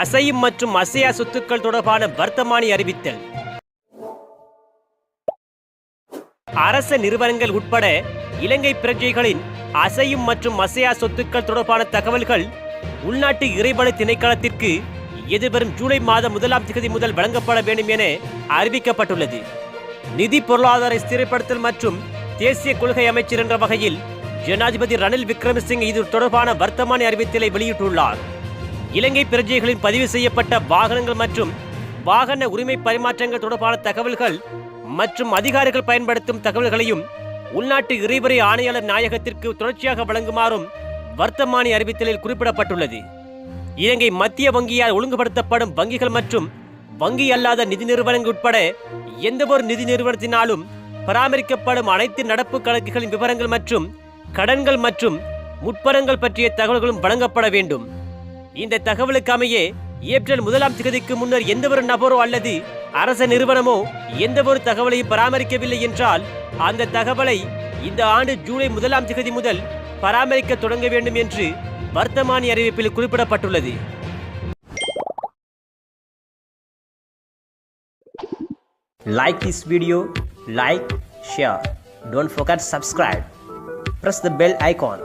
அசையும் மற்றும் அசையா சொத்துக்கள் தொடர்பான வர்த்தமானி அறிவித்தல். அரச நிறுவனங்கள் உட்பட இலங்கை பிரஜைகளின் அசையும் மற்றும் அசையா சொத்துக்கள் தொடர்பான தகவல்கள் உள்நாட்டு இறைவன திணைக்களத்திற்கு எதிர்வரும் ஜூலை மாதம் முதலாம் தேதி முதல் வழங்கப்பட வேண்டும் என அறிவிக்கப்பட்டுள்ளது. நிதி பொருளாதார ஸ்திரப்படுத்தல் மற்றும் தேசிய கொள்கை அமைச்சர் என்ற வகையில் ஜனாதிபதி ரணில் விக்ரமசிங்கே இது தொடர்பான வர்த்தமானி அறிவித்தலை வெளியிட்டுள்ளார். இலங்கை பிரஜைகளின் பதிவு செய்யப்பட்ட வாகனங்கள் மற்றும் வாகன உரிமை பரிமாற்றங்கள் தொடர்பான தகவல்கள் மற்றும் அதிகாரிகள் பயன்படுத்தும் தகவல்களையும் உள்நாட்டு இறைவரை ஆணையாளர் நாயகத்திற்கு தொடர்ச்சியாக வழங்குமாறும் வர்த்தமானி அறிவித்தலில் குறிப்பிடப்பட்டுள்ளது. இலங்கை மத்திய வங்கியால் ஒழுங்குபடுத்தப்படும் வங்கிகள் மற்றும் வங்கி அல்லாத நிதி நிறுவனங்கள் உட்பட எந்தவொரு நிதி நிறுவனத்தினாலும் பராமரிக்கப்படும் அனைத்து நடப்பு கணக்குகளின் விவரங்கள் மற்றும் கடன்கள் மற்றும் முற்பரங்கள் பற்றிய தகவல்களும் வழங்கப்பட வேண்டும். இந்த தகவலுக்கு அமைய ஏப்ரல் முதலாம் தேதிக்கு முன்னர் எந்தவொரு நபரோ அல்லது அரச நிறுவனமோ எந்தவொரு தகவலையும் பராமரிக்கவில்லை என்றால் அந்த தகவலை இந்த ஆண்டு ஜூலை முதலாம் தேதி முதல் பராமரிக்க தொடங்க வேண்டும் என்று வர்த்தமானி அறிவிப்பில் குறிப்பிடப்பட்டுள்ளது Like this video, like, share. Don't forget subscribe. Press the bell icon